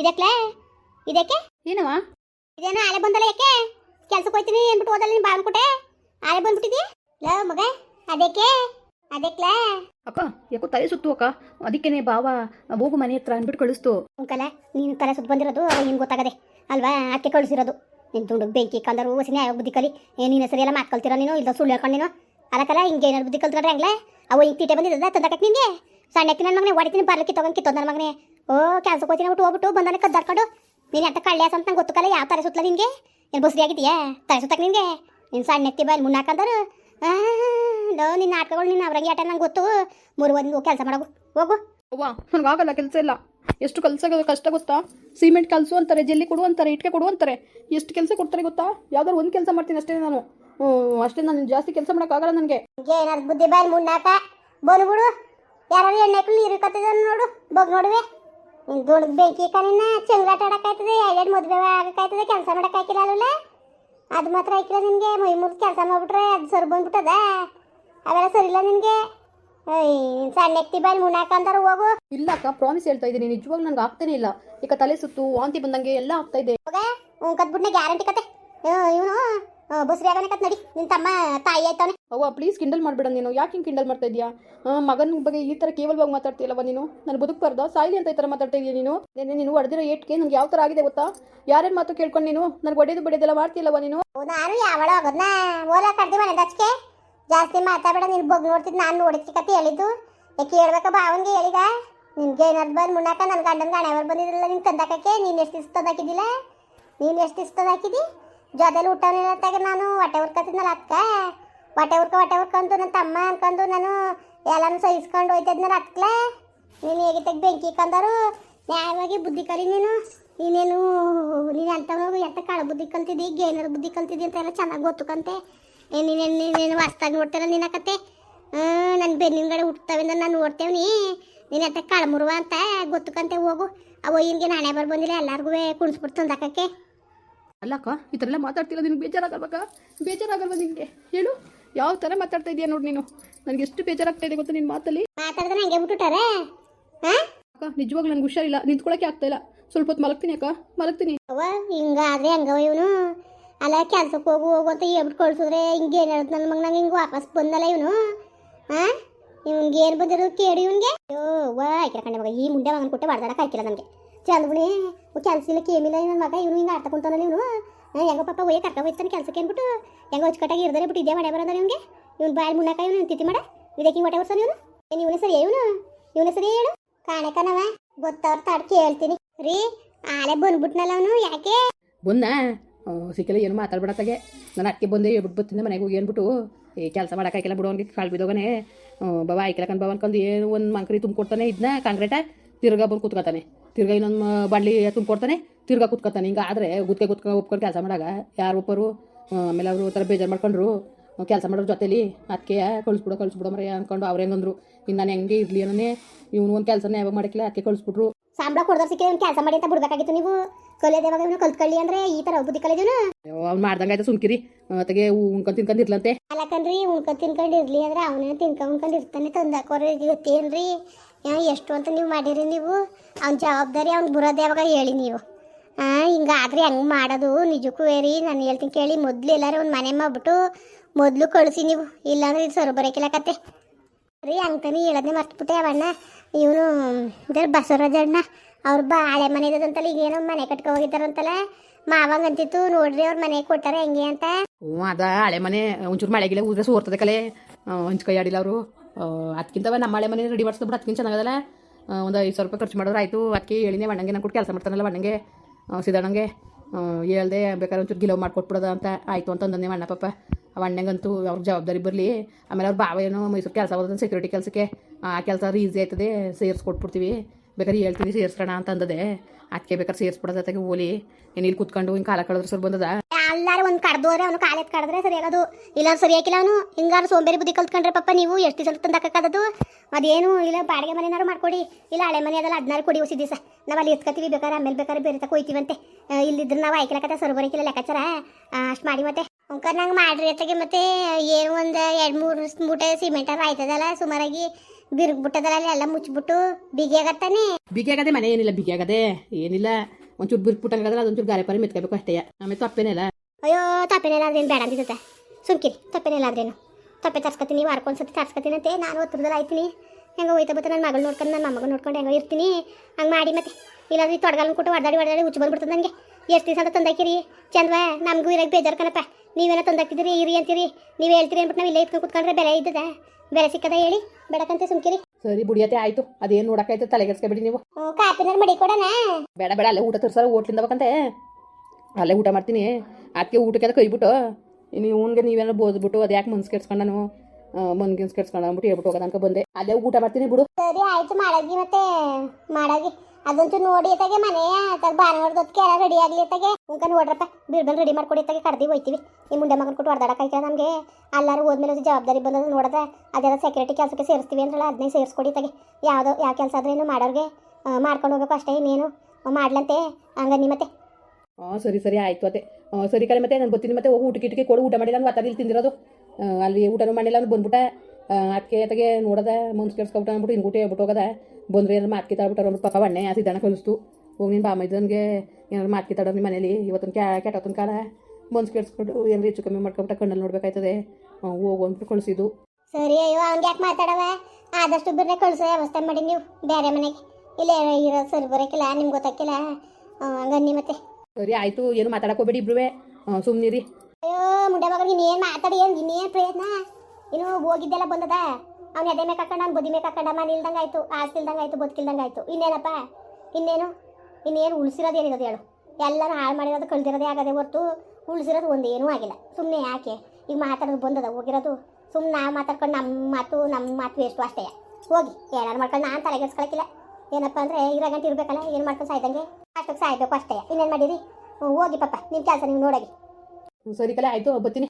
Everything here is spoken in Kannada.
ಇದಕ್ಲೆ ಇದಕ್ಕೆ? ಏನವ ಇದೇನೋ ಆಲೆ ಬಂದಲ್ಲ ಯಾಕೆ? ಕೆಲ್ಸಕ್ಕೆ ಹೋಯ್ತೀನಿ ಅಂದ್ಬಿಟ್ಟು ಹೋದಲ್ಲ ನೀನು ಬಾಳ್ಬಿಟ್ಟೆ ಆಲೆ ಬಂದ್ಬಿಟ್ಟಿದ್ದಿ ಲವ್ ಮಗ ಅದಕ್ಕೆ? ಅದಕ್ಲೆ? ಅಕ್ಕ ಯಾಕೋ ತಲೆ ಸುತ್ತು ಅಕ್ಕ. ಅದಕ್ಕೇನೆ ಬಾವ ಹೋಗು ಮನೆ ಹತ್ರ ಅಂದ್ಬಿಟ್ಟು ಕಳಿಸ್ತು. ಕಲ ನೀನು ತಲೆ ಸುತ್ತ ಬಂದಿರೋದು ನಿನ್ಗೆ ಗೊತ್ತಾಗದೆ. ಅಲ್ವಾ? ಅಕ್ಕೆ ಕಳಿಸಿರೋದು. ನಿನ್ ತುಂಡು ಬೆಂಕಿ ಕಂದರು ಆಗ ಬುದ್ಧಿ ಕಲಿ. ಏನ್ ನೀನು ಸರಿ ಎಲ್ಲ ಮಾತು ಕಲ್ತಿರೋ ನೀನು? ಇಲ್ಲ ಸುಳ್ಳು ಹೇಳ್ಕೊಂಡು ನೀನು? ಅದಕ್ಕಲ್ಲ ಹಿಂಗೆ ಏನಾರು ಬುದ್ಧಿ ಕಲ್ತ್ಕೊಂಡ್ರೆ ಹಂಗ್ಲೆ? ಅವ ಹಿಂಗೆ ತೀಟೆ ಬಂದಿದ್ದ ತಂದಕ್ಕೆ ನಿಂಗೆ? ಸಣ್ಣಕ್ಕೆ ನನ್ನ ಮಗನೇ ಹೊಡಿತೀನಿ ಬರ್ಲಿಕ್ಕೆ ತಗೊಂಡ್ಕಿ ಕಿತ್ತೋದ್ ನನ್ನ ಮಗನೇ. ಓ ಕೆಲಸ ಹೋಗ್ತೀನಿ ಬಿಟ್ಟು ಹೋಗ್ಬಿಟ್ಟು ಬಂದಾನೆ ಕದ್ದಾಡ್ಕೊಂಡು ನೀನು ಎಂತ ಕಳ್ಳ್ಯಾಸ ಅಂತ ನಂಗೆ ಗೊತ್ತಲ್ಲ ಯಾವ ತರ ಸುತ್ತಲ ನಿನಗೆ? ಏನು ಬಸ್ರಿ ಆಗಿದೆಯಾ? ತಲೆ ಸುತ್ತಕ್ಕೆ ನಿನಗೆ? ನೀನು ಸಣ್ಣಕ್ಕೆ ಬಾಯಿ ಮುನ್ನಾಕಂದರು ಲೋ ನಿನ್ನ ಆಟಗಳು ನಿನ್ನ ಅವ್ರಂಗೆ ಆಟ ನಂಗೆ ಗೊತ್ತು. ಮೂರು ಒಂದು ಕೆಲಸ ಮಾಡೋಗು ಹೋಗು. ಅವ್ವ ನನಗಾಗಲ್ಲ ಕೆಲಸ ಇಲ್ಲ ಎಷ್ಟು ಕೆಲಸ ಕಷ್ಟ ಗೊತ್ತಾ? ಸಿಮೆಂಟ್ ಕಲಸು ಅಂತಾರೆ ಜಲ್ಲಿ ಕೊಡು ಅಂತಾರೆ ಇಟ್ಕೆ ಕೊಡು ಅಂತಾರೆ. ಎಷ್ಟು ಕೆಲಸ ಕೊಡ್ತಾರೆ ಗೊತ್ತಾ? ಯಾವ್ದಾದ್ರು ಒಂದು ಕೆಲಸ ಮಾಡ್ತೀನಿ ಅಷ್ಟೇ ನಾನು. ಅಷ್ಟೇ ನಾನು ಜಾಸ್ತಿ ಕೆಲಸ ಮಾಡೋಕ್ಕಾಗಲ್ಲ ನನಗೆ. ಏನಾದ್ರು ಬುದ್ಧಿ ಬಾಯಿ ಮುನ್ನಾಕ ಬಿಡು ಯಾರು ಎಣ್ಣೆ ನೀರು ಕತ್ತಿದ್ದಾನೆ ನೋಡು ಬಗ್ ನೋಡುವೆ. ನಿನ್ ದುಡ್ದು ಬೆಂಕಿ ಕಣಿನ ಚಂಗ್ಲಾಟ ಆಡಕ್ಕಾಯ್ತದೆ ಮದ್ವೆ ಮದುವೆ ಆಗಕ್ಕಾಯ್ತದೆ ಕೆಲಸ ಮಾಡಕ್ಕಾಯ್ಕಿಲ್ಲ ಅಲ್ಲ ಅದು ಮಾತ್ರ ಆಯ್ಕಿಲ್ಲ ನಿನಗೆ ಮೈ ಮುರಿದು ಕೆಲಸ ಮಾಡ್ಬಿಟ್ರೆ ಅದು ಸರಿ ಬಂದ್ಬಿಟ್ಟದ? ಅವೆಲ್ಲ ಸರಿಲ್ಲ ನಿನಗೆ? ಸಣ್ಣ ಎಕ್ತಿ ಬಾಯಿ ಅಂತಾರ ಹೋಗು. ಇಲ್ಲ ಅಕ್ಕ ಪ್ರಾಮಿಸ್ ಹೇಳ್ತಾ ಇದ್ದೀನಿ ನಿಜವಾಗ್ಲೂ ನನಗೆ ಆಗ್ತಾನೆ ಇಲ್ಲ. ಈಗ ತಲೆ ಸುತ್ತು ವಾಂತಿ ಬಂದಂಗೆ ಎಲ್ಲ ಆಗ್ತಾ ಇದೆ. ಹೋಗ ಹ್ಞೂ ಗ್ಯಾರಂಟಿ ಕತೆ. ಇವನು. ಬಸ್ರಿ ಆಗನೆ ಕತ್ ನಡಿ. ನಿನ್ನ ತಮ್ಮ ತಾಯಿ ಆಯ್ತವನೆ. ಅವ್ವ ಪ್ಲೀಸ್ ಕಿಂಡಲ್ ಮಾಡ್ಬೇಡ ನೀನು. ಯಾಕೆ ಹಿಂಗೆ ಕಿಂಡಲ್ ಮಾಡ್ತಾ ಇದೀಯಾ ಮಗನ ಬಗ್ಗೆ ಈ ಥರ ಕೇವಲವಾಗಿ ಮಾತಾಡ್ತೀಯಲ್ಲವ ನೀನು? ನಾನು ಬರ್ದ? ಸಾಯಿಲಿ ಅಂತ ಈ ಥರ ಮಾತಾಡ್ತಾ ಇದೀಯ ನೀನು? ನಿನ್ನೆ ನೀನು ಹೊಡೆದಿರೋ ಏಟ್ಗೆ ನನಗೆ ಯಾವ ಥರ ಆಗಿದೆ ಗೊತ್ತಾ? ಯಾರೇನು ಮಾತು ಕೇಳ್ಕೊಂಡು ನೀನು? ನನಗೆ ಒಡೆದು ಬಿಡೋದೆಲ್ಲ ಮಾಡ್ತೀಯಲ್ಲವ ನೀನು? ನಾನು ಯಾವಳ ಹೋಗೋದ್ನ ಓಲ ಕರ್ದಿ ಮನೆ ದಚ್ಕೆ ಜಾಸ್ತಿ ಮಾತಾಡಬೇಡ ನೀನು ಬಗ್ ನೋಡ್ತಿದ್ ನಾನು ನೋಡಿದ್ಕೆ ಕತೆ ಹೇಳಿದ್ದು. ಯಾಕೆ ಹೇಳ್ಬೇಕ ಬಾವನ್ಗೆ ಹೇಳಿದ ನಿನ್ಗೆ ಏನಾದ್ರು ಬಂದು ಮುನ್ನಾಕ ನನ್ನ ಗಂಡನ ಗಣೆಯವ್ರು ಬಂದಿದ್ರಲ್ಲ ನಿನ್ ತಂದಾಕಕ್ಕೆ? ನೀನು ಎಷ್ಟು ದಿವಸ ತಂದಾಕಿದ್ದಿಲ್ಲ? ನೀನು ಎಷ್ಟು ದಿವಸ ತಂದಾಕಿದ್ದಿ? ಜೊತೆಲಿ ಊಟನಿಲ್ಲತ್ತಾಗ ನಾನು ಹೊಟ್ಟೆ ಉರ್ಕತ್ತಿದ್ನಲ್ಲ ಅಕ್ಕ ಹೊಟ್ಟೆ ಉರ್ಕ ಹೊಟ್ಟೆ ಉರ್ಕಂತು ನನ್ನ ತಮ್ಮ ಅನ್ಕೊಂಡು ನಾನು ಎಲ್ಲಾನು ಸಹಿಸ್ಕೊಂಡು ಹೋಯ್ತಿದ್ನಲ್ಲ ಅತ್ಕ್ಲ ನೀನು ಹೇಗಿತ್ತಾಗ ಬೆಂಕಿ ಕಂದರು? ನ್ಯಾಯವಾಗಿ ಬುದ್ಧಿ ಕಲಿ ನೀನು. ನೀನೇನು, ನೀನು ಎಂಥವ್ರು ಎಂತ ಕಾಳು ಬುದ್ಧಿ ಕಲ್ತಿದ್ದಿ ಗೇನರ ಬುದ್ಧಿ ಕಲ್ತಿದ್ದಿ ಅಂತ ಎಲ್ಲ ಚೆನ್ನಾಗಿ ಗೊತ್ತುಕಂತೆ ನೀನೇನು ನೀನೇನು ಹೊಸ್ದಾಗಿ ನೋಡ್ತೀರ ನಿನ್ನ ಹ್ಞೂ ನನ್ನ ಬೆನ್ನಿನಗಡೆ ಹುಟ್ಟುತ್ತವೆ ನಾನು ನೋಡ್ತೇವ್ನಿ ನೀನು ಎಂಥ ಕಾಳು ಮುರುವ ಅಂತ ಗೊತ್ತುಕಂತೆ ಹೋಗು. ಅವ ಹಿಂಗೆ ನಾನೇ ಬರ್ ಎಲ್ಲರಿಗೂ ಕುಣಿಸ್ಬಿಡ್ತು ತಂದಾಕಕ್ಕೆ. ಅಲ್ಲಕ್ಕ ಈ ಥರ ಎಲ್ಲ ಮಾತಾಡ್ತಿಲ್ಲ ನಿನಗೆ ಬೇಜಾರಾಗಲ್ವಕ್ಕ? ಬೇಜಾರಾಗಲ್ವಾ ನಿನಗೆ? ಹೇಳು ಯಾವ ಥರ ಮಾತಾಡ್ತಾ ಇದೀಯ ನೋಡಿ ನೀನು? ನನಗೆ ಎಷ್ಟು ಬೇಜಾರಾಗ್ತಾ ಇದೆ ಗೊತ್ತಾ ನಿನ್ನ ಮಾತಲ್ಲಿ? ಮಾತಾಡಿದ್ರೆ ಹಂಗೆ ಹಾಂ? ಅಕ್ಕ ನಿಜವಾಗ್ಲೂ ನನಗೆ ಹುಷಾರಿಲ್ಲ ನಿಂತ್ಕೊಳಕ್ಕೆ ಆಗ್ತಾ ಇಲ್ಲ. ಸ್ವಲ್ಪ ಹೊತ್ತು ಮಲಗ್ತೀನಿ ಅಕ್ಕ ಮಲಗ್ತೀನಿ. ಅವ್ವ ಹಿಂಗಾದ್ರೆ ಹಂಗವ ಇವನು? ಅಲ್ಲ ಕೆಲ್ಸಕ್ಕೆ ಹೋಗು ಹೋಗು ಅಂತ ಹೇಳ್ಬಿಟ್ಟು ಕಳ್ಸಿದ್ರೆ ಹಿಂಗೆ ಏನು ಹೇಳುದು ನನ್ನ ಮಗ ನಂಗೆ ಹಿಂಗೆ ವಾಪಸ್ ಬಂದಲ್ಲ ಇವನು? ಹಾಂ? ಇವ್ನಿಗೆ ಏನು ಬಂದಿರೋದು ಕೇಳಿ ಇವನಿಗೆ. ಅಯ್ಯೋ ವಾ ಆಯ್ಕೆ ಮಗ ಈ ಮುಂಡೆ ಮಗನ ಕೊಟ್ಟೆ ಹಾಕಿಲ್ಲ ನನಗೆ ಚಂದ್ಬಿಡಿ ಕೆಲಸ ಇಲ್ಲ ಕೇಮಿಲ್ಲ ನನ್ನ ಮಗ, ಇವನು ಹಿಂಗೆ ಆಟ ಕುಂತಾನಲ್ಲ ಇವನು. ಹೆಂಗೋ ಪಾಪ ಒಯ್ಯ ಕರ್ಕ ಹೋಯ್ತಾನೆ ಕೆಲಸಕ್ಕೆ ಅಂದ್ಬಿಟ್ಟು. ಹೆಂಗೋ ಅಚ್ಚುಕಟ್ಟಾಗಿ ಇರ್ದಾರೆ ಬಿಟ್ಟು ಇದೇ ಮಾಡೇ ಬರೋದ ನಿಮಗೆ ಇವ್ನು ಬಾಯಿ ಮುನ್ನಕ ಇವನು ತಿತಿ ಮಾಡ. ಇದಕ್ಕೆ ಹೊಟ್ಟೆ ಹೊರ್ಸೋನು ಇವನು? ಏನು ಇವನು ಸರಿ ಇವನು? ಇವನು ಸರಿ ಹೇಳು? ಕಾಣಕನವ ಗೊತ್ತವ್ರ ತಾಡ್ ಕೇಳ್ತೀನಿ. ರೀ, ಆಲೆ ಬಂದ್ಬಿಟ್ನಲ್ಲ ಅವನು, ಯಾಕೆ? ಬಂದ ಸಿಕ್ಕಿಲ್ಲ, ಏನು ಮಾತಾಡ್ಬಿಡತ್ತಾಗೆ. ನಾನು ಅಕ್ಕಿ ಬಂದೆ, ಹೇಳ್ಬಿಟ್ಟು ಬರ್ತೀನಿ ಮನೆಗೆ ಹೋಗಿ ಅಂದ್ಬಿಟ್ಟು. ಈ ಕೆಲಸ ಮಾಡೋಕ್ಕಾಗಿಲ್ಲ ಬಿಡು ಅವ್ನಿಗೆ ಕಾಳು ಬಿದ್ದೋಗನೆ. ಬಾಬಾ ಆಯ್ಕಲಕಂಡು ಬಾವ ಅನ್ಕೊಂಡು ಏನು ಒಂದು ಮಂಕ್ರಿ ತುಂಬಿಕೊಡ್ತಾನೆ ಇದನ್ನ ಕಾಂಕ್ರೀಟ, ತಿರ್ಗಾ ಬಂದು ಕೂತ್ಕೊತಾನೆ. ತಿರ್ಗಾ ಇನ್ನೊಂದು ಬಾಡ್ಲಿ ತುಂಬಿಕೊಡ್ತಾನೆ ತಿರ್ಗಾ ಕುತ್ಕೊತಾನೆ. ಹಿಂಗೆ ಆದರೆ ಗುತ್ತಿಗೆ ಗುತ್ಕ ಒಪ್ಕೊಂಡು ಕೆಲಸ ಮಾಡಾಗ ಯಾರು ಒಪ್ಪರು ಆಮೇಲೆ ಅವರು ಥರ ಬೇಜಾರು ಮಾಡ್ಕೊಂಡ್ರು. ಕೆಲಸ ಮಾಡೋರು ಜೊತೆಲಿ ಅದಕ್ಕೆ ಕಳಿಸ್ಬಿಡೋ ಕಳಿಸ್ಬಿಡೋ ಮರ ಅಂದ್ಕೊಂಡು ಅವ್ರು ಹೆಂಗಂದ್ರು. ಇನ್ನು ನಾನು ಹೆಂಗೆ ಇರಲಿ ಅನ್ನೇ ಇವನು ಒಂದು ಕೆಲಸನ ಯಾವಾಗ ಮಾಡಕ್ಕಿಲ್ಲ ಅದಕ್ಕೆ ಕಳಿಸ್ಬಿಟ್ರು. ಸಂಬಳ ಕೊಡ್ದವ್ರು ಸಿಕ್ಕೇ ಒಂದು ಕೆಲಸ ಮಾಡಿ ಅಂತ ಬಿಡ್ಬೇಕಾಗಿತ್ತು ನೀವು. ಕಲಿಯೋದೇವಾಗ ಇವನು ಕಲ್ತ್ಕೊಳ್ಳಿ ಅಂದ್ರೆ ಈ ಥರ ಬುದ್ಧಿ ಕಲಿಯೋನು ಅವ್ನು ಮಾಡ್ದಂಗೆ ಆಯ್ತು ಸುಮ್ಕಿರಿ. ಅತ್ತಗೆ ಉಣ್ಕೊಂಡು ತಿನ್ಕೊಂಡು ಇರ್ಲಂತೆ ಅಲ್ಲ ಕಣ್ರಿ ಉಣ್ಕೊಂಡು ತಿನ್ಕೊಂಡು ಇರಲಿ ಅಂದ್ರೆ ಅವನೇ ತಿನ್ಕೊಂಡು ಉಣ್ಕೊಂಡು ಇರ್ತಾನೆ ತಂದಾಕೋರಿ ಗೊತ್ತೇನ್ರಿ ಯಾ, ಎಷ್ಟು ಅಂತ ನೀವು ಮಾಡಿರಿ ನೀವು? ಅವ್ನ ಜವಾಬ್ದಾರಿ ಅವ್ನು ಬರೋದೇ ಯಾವಾಗ ಹೇಳಿ ನೀವು. ಹಾಂ ಹಿಂಗಾದ್ರೆ ಹೆಂಗೆ ಮಾಡೋದು ನಿಜಕ್ಕೂ ಏರಿ? ನಾನು ಹೇಳ್ತೀನಿ ಕೇಳಿ, ಮೊದಲು ಎಲ್ಲರೂ ಒಂದು ಮನೆ ಮಾಡ್ಬಿಟ್ಟು ಮೊದಲು ಕಳಿಸಿ ನೀವು. ಇಲ್ಲಾಂದ್ರೆ ಇದು ಸರು ಬರೋಕಿಲ್ಲ ಕತೆ. ರೀ ಅಂತಾನೆ ಹೇಳೋದನ್ನೇ ಮರ್ತ್ಬಿಟ್ಟೆ ಅವಣ್ಣ ಇವನು, ಇದ್ರ ಬಸವರಾಜಣ್ಣ ಅವ್ರ ಬಾಳೆ ಮನೆ ಇದಂತಲ್ಲ ಈಗ ಏನೋ ಮನೆ ಕಟ್ಕೊ ಹೋಗಿದ್ದಾರಂತಲ್ಲ. ಮಾವಂಗ ಅಂತಿತ್ತು, ನೋಡ್ರಿ ಅವ್ರ ಮನೆ ಕೊಟ್ಟಾರೆ ಹೆಂಗೆ ಅಂತ. ಹ್ಞೂ, ಅದ ಹಳೆ ಮನೆ, ಒಂಚೂರು ಮಳೆಗಿಲ್ಲ ಊದ್ರೆ ಸೋರ್ತದೆ ಕಲೆ. ಹಂಚ್ ಕೈ ಆಡಿಲ್ಲ ಅವರು. ಅದಕ್ಕಿಂತವ ನಮ್ಮ ಹಳೆ ಮನೆ ರೆಡಿ ಮಾಡಿಸ್ಬಿಟ್ಟು ಅದಕ್ಕಿಂತ ಚೆನ್ನಾಗದಲ್ಲ. ಒಂದು ಐದು ಸಾವಿರ ರೂಪಾಯಿ ಖರ್ಚು ಮಾಡಿದ್ರೆ ಆಯಿತು. ಅದಕ್ಕೆ ಹೇಳಿನೇ ಬಣ್ಣಂಗೆ ನಾನು ಕೊಟ್ಟು ಕೆಲಸ ಮಾಡ್ತಾನಲ್ಲ ಬಣ್ಣಂಗೆ ಸಿದ್ದಣ್ಣಂಗೆ. ಹೇಳ್ದೆ, ಬೇಕಾದ್ರೆ ಒಂಚೂರು ಗಿಲೋ ಮಾಡ್ಕೊಟ್ಬಿಡೋದ ಅಂತ. ಆಯಿತು ಅಂತ ಅಂದನೆ ಅಣ್ಣ ಪಾಪ. ಅವ ಅಣ್ಣಂಗಂತೂ ಅವ್ರ ಜವಾಬ್ದಾರಿ ಬರಲಿ. ಆಮೇಲೆ ಅವ್ರ ಬಾವ ಏನೋ ಮೈಸೂರು ಕೆಲಸ ಹೋದ್ರೆ ಸೆಕ್ಯೂರಿಟಿ ಕೆಲಸಕ್ಕೆ. ಆ ಕೆಲಸ ಈಸಿ ಆಯ್ತದೆ, ಸೇರಿಸ್ಕೊಟ್ಬಿಡ್ತೀವಿ. ಬೇಕಾದ್ರೆ ಹೇಳ್ತೀನಿ ಸೇರಿಸ್ಕೋಣ ಅಂತ ಅಂದದೆ ಅದಕ್ಕೆ ಬೇಕಾದ್ರೆ ಸೇರಿಸ್ಬಿಡೋದ ಓಲಿ. ಏನು ಇಲ್ಲಿ ಕುತ್ಕೊಂಡು ಹಿಂಗೆ ಕಾಲ ಕಳೆದ್ರೆ ಸರ್ ಬಂದದ? ಎಲ್ಲಾರು ಒಂದು ಕಡ್ದೋರೆ ಅವನು ಕಾಲೆತ್ ಕಡಿದ್ರೆ ಸರಿಯಾಗದು ಇಲ್ಲ ಸರಿ ಹಾಕಿಲ್ಲ ಅವನು. ಹಿಂಗಾರು ಸೋಂಬೇರಿ ಬುದ್ಧಿ ಕಲ್ತ್ಕೊಂಡ್ರೆ ಪಪ್ಪ ನೀವು ಎಷ್ಟು ದಿವಸ ತಂದಕ್ಕಾಗದು ಅದೇನು ಇಲ್ಲ, ಬಾಡಿಗೆ ಮನೆನಾರು ಮಾಡ್ಕೊಡಿ. ಇಲ್ಲ, ಹಳೆ ಮನೆ ಅದಲ್ಲ ಹದಿನಾರು ಕೊಡಿ ಹೊಸಿ ದಿವಸ ನಾವು ಅಲ್ಲಿ ಎತ್ಕತ್ತೀವಿ, ಬೇಕಾದ್ರೆ ಆಮೇಲೆ ಬೇಕಾದ್ರೆ ಬೇರೆ ತಕ ಹೋಯ್ತೀವಂತೆ. ಇಲ್ಲಿದ್ರೆ ನಾವು ಆಯ್ಕಲಕತ್ತೆ ಬರೋಕಿಲ್ಲ ಲೆಕ್ಕಾಚಾರ. ಅಷ್ಟು ಮಾಡಿ ಮತ್ತೆ. ಅಂಕರ್ ನಂಗೆ ಮಾಡ್ರಿ ಅತ್ತಗೆ ಮತ್ತೆ ಏನು ಒಂದು ಎರಡು ಮೂರು ಮೂಟೆ ಸಿಮೆಂಟಾರು ಆಯ್ತದಲ್ಲ ಸುಮಾರಾಗಿ. ಬಿರುಗ್ಬಿಟ್ಟದಲ್ಲ ಬಿಟ್ಟದಲ್ಲಿ ಎಲ್ಲ ಮುಚ್ಚಿಬಿಟ್ಟು ಬಿಗಿಯಾಗತ್ತಾನೆ. ಬಿಗಿಯಾಗದೆ ಮನೆ ಏನಿಲ್ಲ ಬಿಗಿಯಾಗದೆ ಏನಿಲ್ಲ. ಒಂಚೂರು ಬಿಟ್ಟಂಗಿಲ್ಲ ಅದೊಂಚೂರು ಗಾರೆ ಪರಿ ಮೆತ್ಕೋಬೇಕು ಅಷ್ಟೇ. ಆಮೇಲೆ ತಪ್ಪೇನಿಲ್ಲ ಅಯ್ಯೋ ತಪ್ಪೇನಿಲ್ಲ ಅದೇನು ಬೇಡ ಅಂದಿದ್ದ ಸುಮ್ಕಿರಿ ತಪ್ಪೇನಿಲ್ಲ ಅದ್ರೇನು ತಪ್ಪೆ ತರ್ಸ್ಕೊತೀನಿ ವಾರಕ್ಕೊಂದು ಸತಿ ತರ್ಸ್ಕೊತೀನಂತೆ ನಾನು ಹತ್ರದಲ್ಲಿ ಆಯ್ತೀನಿ. ಹೆಂಗೆ ಹೋಯ್ತಾ ಬತ್ತ ನನ್ನ ಮಗಳು ನೋಡ್ಕೊಂಡು ನನ್ನ ಮಮ್ಮಗ ನೋಡ್ಕೊಂಡು ಹೆಂಗೋ ಇರ್ತೀನಿ. ಹಂಗೆ ಮಾಡಿ ಮತ್ತೆ. ಇಲ್ಲಾಂದ್ರೆ ಈ ತೊಡಗಲ್ನ ಕೊಟ್ಟು ಹೊಡೆದಾಡಿ ಹೊಡೆದಾಡಿ ಹುಚ್ಚು ಬಂದ್ಬಿಡ್ತದೆ ನನಗೆ ಎಷ್ಟು ದಿವಸ ತಂದಾಕಿರಿ? ಚಂದ್ವಾ ನಮಗೂ ಇರಕ್ಕೆ ಬೇಜಾರು ಕಣಪ್ಪ. ನೀವೇನೋ ತಂದಾಕಿದ್ದೀರಿ ಇರಿ ಅಂತೀರಿ. ನೀವು ಹೇಳ್ತೀರಿ ಅಂದ್ಬಿಟ್ಟು ನಾವು ಇಲ್ಲೇ ಇಟ್ಕೊಂಡು ಕೂತ್ಕೊಂಡ್ರೆ ಬೆಲೆ ಇದ್ದದ. ಬೆಲೆ ಸಿಕ್ಕದ ಹೇಳಿ. ಬೇಡಕಂತ ಸುಮ್ಕಿರಿ. ಸರಿ ಬುಡಿಯತೆ ಆಯ್ತು. ಅದೇನು ನೋಡಕ್ಕಾಯ್ತು ತಲೆಗೆಡ್ಸ್ಕೊಬಿಡಿ ನೀವು. ಕಾಪಿನಾರು ಮಡಿ ಕೊಡೋಣ? ಬೇಡ ಬೇಡ ಅಲ್ಲೇ ಊಟ ತರ್ಸಾರ ಹೋಟ್ಲಿಂದ ಬೇಕಂತೆ ಅಲ್ಲೇ ಊಟ ಮಾಡ್ತೀನಿ. ಅದಕ್ಕೆ ಊಟಕ್ಕೆ ಕೈಬಿಟ್ಟು ನೀವು ಇವನ್ಗೆ ನೀವೇನೋ ಬೋದ್ಬಿಟ್ಟು ಅದು ಯಾಕೆ ಮನ್ಸು ಕೆಡ್ಸ್ಕೊಂಡು ಮನ್ ಗಿನ್ಸ್ ಕೆಡ್ಸ್ಕೊಂಡು ಅಂದ್ಬಿಟ್ಟು ಹೇಳ್ಬಿಟ್ಟು ಹೋಗೋದ ಅನ್ಕೊ ಬಂದೆ. ಅಲ್ಲೇ ಊಟ ಮಾಡ್ತೀನಿ ಬಿಡು. ಸರಿ ಆಯ್ತು ಮಾಡಾಗಿ ಮತ್ತೆ ಮಾಡಾಗಿ. ಅದಂತೂ ನೋಡಿ ಅತ್ತಾಗೆ ಮನೆ ತಗ ಭಾನುವಾರದೊತ್ತಿಗೆ ಎಲ್ಲ ರೆಡಿ ಆಗ್ಲಿ ಅತ್ತಾಗೆ ಉಂಕ ನೋಡ್ರಪ್ಪ ಬಿರ್ಬಲ್ ರೆಡಿ ಮಾಡ್ಕೊಡಿ ಅತ್ತಾಗೆ ಕಡ್ದಿ ಹೋಯ್ತೀವಿ. ಈ ಮುಂಡೆ ಮಗನ ಕೊಟ್ಟು ಹೊಡೆದಾಡಕ್ಕೆ ನಮಗೆ? ಅಲ್ಲಾರು ಹೋದ್ಮೇಲೆ ಅದು ಜವಾಬ್ದಾರಿ ಬಂದದ ನೋಡಿದ್ರೆ ಅದೆಲ್ಲ ಸೆಕ್ಯೂರಿಟಿ ಕೆಲಸಕ್ಕೆ ಸೇರಿಸ್ತೀವಿ ಅಂದ್ರಲ್ಲ ಅದನ್ನೇ ಸೇರಿಸ್ಕೊಡಿ ತಗೆ ಯಾವುದೋ ಯಾವ ಕೆಲಸ ಆದ್ರೇನು ಮಾಡೋರಿಗೆ ಆ, ಮಾಡ್ಕೊಂಡು ಹೋಗ್ಬೇಕು ಅಷ್ಟೇ ಇನ್ನೇನು. ಮಾಡ್ಲಂತೆ ಹಂಗ ನೀ ಮತ್ತೆ. ಹಾಂ ಸರಿ ಸರಿ ಆಯ್ತು ಅದೇ ಸರಿ ಕಲೆ ಮತ್ತೆ ನಾನು ಗೊತ್ತಿನ ಮತ್ತೆ ಊಟಕ್ಕೆ ಇಟ್ಟಿಗೆ ಕೊಡು ಊಟ ಮಾಡಿಲ್ಲ ನಾನು ಇಲ್ಲಿ ತಿಂದಿರೋದು. ಅಲ್ಲಿ ಊಟನೂ ಮಾಡಿಲ್ಲ ಅಂದ್ರೆ ಬಂದ್ಬಿಟ್ಟ. ಅದಕ್ಕೆ ಅತ್ತಗೆ ನೋಡದ ಮನ್ಸು ಕೇಳಿಸ್ಕೊಬಿಟ್ಟು ಅಂದ್ಬಿಟ್ಟು ಹಿಂಗೆ ಹೋಗದ. ಬಂದ್ರೆ ಏನಾರು ಮಾತು ಕಿತ್ತಾಡ್ಬಿಟ್ಟಾರ ಒಂದು ಪಾಪ ಬಣ್ಣೆ ಆ ದಣ ಕಲಿಸ್ತು. ಹೋಗಿ ನಿನ್ನ ಬಾಮೈದನ್ಗೆ ಏನಾರು ಮಾತು ಕಿತ್ತಾಡೋರು ನಿಮ್ಮ ಮನೇಲಿ. ಇವತ್ತಿನ ಕ್ಯಾ ಕೆಟ್ಟೊತ್ತನ ಕಾಲ ಮನ್ಸು ಕೆಡ್ಸ್ಕೊಂಡು ಏನಾರು ಹೆಚ್ಚು ಕಮ್ಮಿ ಮಾಡ್ಕೊಬಿಟ್ಟ ಕಣ್ಣಲ್ಲಿ ನೋಡ್ಬೇಕಾಯ್ತದೆ. ಹೋಗು ಅಂದ್ಬಿಟ್ಟು ಕಳಿಸಿದ್ದು. ಸರಿ ಅಯ್ಯೋ ಹಂಗೆ ಯಾಕೆ ಮಾತಾಡವ? ಆದಷ್ಟು ಬಿರ್ರೆ ಕಳ್ಸೋ ವ್ಯವಸ್ಥೆ ಮಾಡಿ ನೀವು ಬೇರೆ ಮನೆಗೆ. ಇಲ್ಲ ಇರೋ ಸರಿ ಬರೋಕ್ಕಿಲ್ಲ ನಿಮ್ಗೆ ಗೊತ್ತಾಕಿಲ್ಲ ಹಂಗನ್ನಿ ಮತ್ತೆ. ಸರಿ ಆಯಿತು ಏನು ಮಾತಾಡಕೋಬೇಡಿ ಇಬ್ರುವೆ. ಸುಮ್ಮನಿರಿ ಅಯ್ಯೋ ಮುಂಡೆ ಮಗಳಿಗೆ ಇನ್ನೇನು ಮಾತಾಡಿ ಏನು ಇನ್ನೇನು ಪ್ರಯತ್ನ? ಇನ್ನು ಹೋಗಿದ್ದೆಲ್ಲ ಬಂದದ? ಅವ್ನು ಎದೆ ಮೇಲೆ ಹಾಕೊಂಡ ಅವ್ನು ಬುದ್ಧಿ ಮೇಲೆ ಹಾಕೊಂಡ ಮನೆ ಇಲ್ದಂಗೆ ಆಯ್ತು, ಆಸ್ತಿ ಇಲ್ದಂಗೆ ಆಯ್ತು, ಬದುಕಿಲ್ದಂಗೆ ಆಯ್ತು. ಇನ್ನೇನಪ್ಪ? ಇನ್ನೇನು? ಇನ್ನೇನು ಉಳಿಸಿರೋದು ಏನಿರೋದು ಹೇಳು. ಎಲ್ಲರೂ ಹಾಳು ಮಾಡಿರೋದು ಕಳ್ದಿರೋದೇ ಆಗದೆ ಹೊರತು ಉಳಿಸಿರೋದು ಒಂದೇನೂ ಆಗಿಲ್ಲ. ಸುಮ್ಮನೆ ಯಾಕೆ? ಈಗ ಮಾತಾಡೋದು ಬಂದದ, ಹೋಗಿರೋದು. ಸುಮ್ಮನೆ ನಾವು ಮಾತಾಡ್ಕೊಂಡು ನಮ್ಮ ಮಾತು ನಮ್ಮ ಮಾತು ಎಷ್ಟು ಅಷ್ಟೇ. ಹೋಗಿ. ಏನಾರು ಮಾಡ್ಕೊಂಡು ನಾನು ತಲೆಗೆಡ್ಸ್ಕೊಳಕ್ಕಿಲ್ಲ ಏನಪ್ಪ ಅಂದರೆ ಇರೋ ಗಂಟೆ ಇರಬೇಕಲ್ಲ, ಏನು ಮಾಡ್ಕೊಂಡು ಸಾಯ್ದಂಗೆ? ಅಷ್ಟಕ್ಕೆ ಸಾಯ್ಬೇಕು ಅಷ್ಟೇ. ಇನ್ನೇನು ಮಾಡಿರಿ? ಹೋಗಿ ಪಾಪ ನಿಮ್ಮ ಕೆಲಸ ನೀವು ನೋಡೋಗಿ. ಸರಿ ಕಲೆ, ಆಯಿತು, ಬರ್ತೀನಿ.